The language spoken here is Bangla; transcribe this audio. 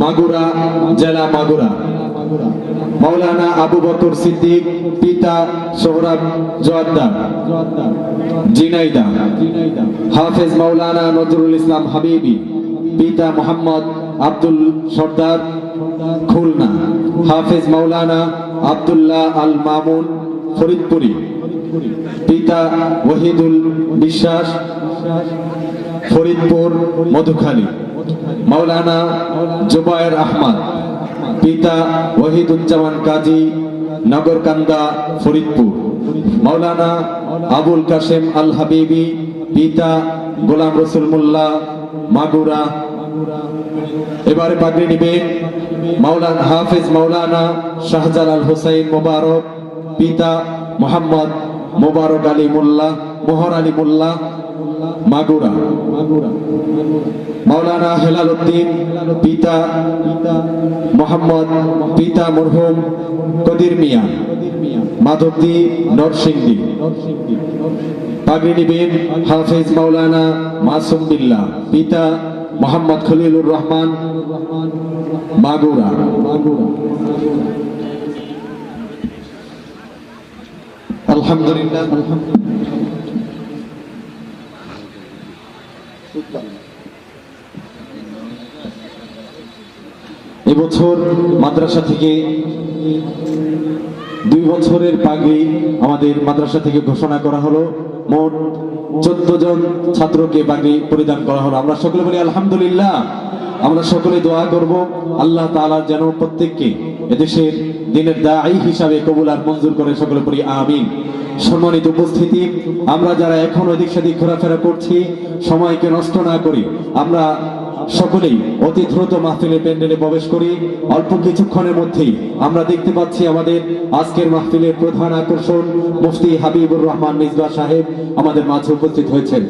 মাগুরা, জেলা মাগুরা। মাওলানা আবু বকর সিদ্দিক, পিতা সোহরাব জোয়াদ্দার, জিনাইদা। হাফেজ মাওলানা নজরুল ইসলাম হাবিবি, পিতা মোহাম্মদ আব্দুল সর্দার খুলনা। হাফেজ মাওলানা আব্দুল্লাহ আল মামুন ফরিদপুরি। পিতা ওহিদুল বিশ্বাস ফরিদপুর, মধুখালী। মাওলানা জুবায়ের আহমদ, পিতা ওহিদুজ্জামান কাজী, নগরকান্দা, ফরিদপুর। মাওলানা আবুল কাশেম আল হাবিবি পিতা গোলাম রসুল মোল্লা, মাগুরা। এবারে পাগড়ি নিবেন মাওলানা হাফিজ মাওলানা শাহজালাল হোসাইন মোবারক, পিতা মোহাম্মদ মোবারক আলী মোল্লা, মোহর আলী মোল্লা মাগুরা। মাওলানা হেলাল উদ্দিন পিতা মোহাম্মদ, পিতা মরহুম কদির মিয়া, মাধবদী নরসিংদী। পাগড়ি হাফেজ মাওলানা মাসুম বিল্লাহ পিতা মোহাম্মদ খলিলুর রহমান, মাগুরা। আলহামদুলিল্লাহ। এবছর মাদ্রাসা থেকে দুই বছরের আগে আমাদের মাদ্রাসা থেকে ঘোষণা করা হলো। মোট চোদ্দ জন ছাত্রকে বাগে পরিধান করা হলো। আমরা সকলে বলি, আলহামদুলিল্লাহ। আমরা সকলে দোয়া করব, আল্লাহ তাআলা যেন প্রত্যেককে এদেশের দিনের দায়ী হিসাবে কবুল আর মঞ্জুর করে সকলে পড়ি, আমিন। সম্মানিত উপস্থিতি, আমরা যারা এখন এদিক সেদিক ঘোরাফেরা করছি, সময়কে নষ্ট না করি আমরা সকলেই অতি দ্রুত মাহফিলের প্যান্ডেলে প্রবেশ করি। অল্প কিছুক্ষণের মধ্যেই আমরা দেখতে পাচ্ছি আমাদের আজকের মাহফিলের প্রধান আকর্ষণ মুফতি হাবিবুর রহমান মিজবা সাহেব আমাদের মাঝে উপস্থিত হয়েছেন।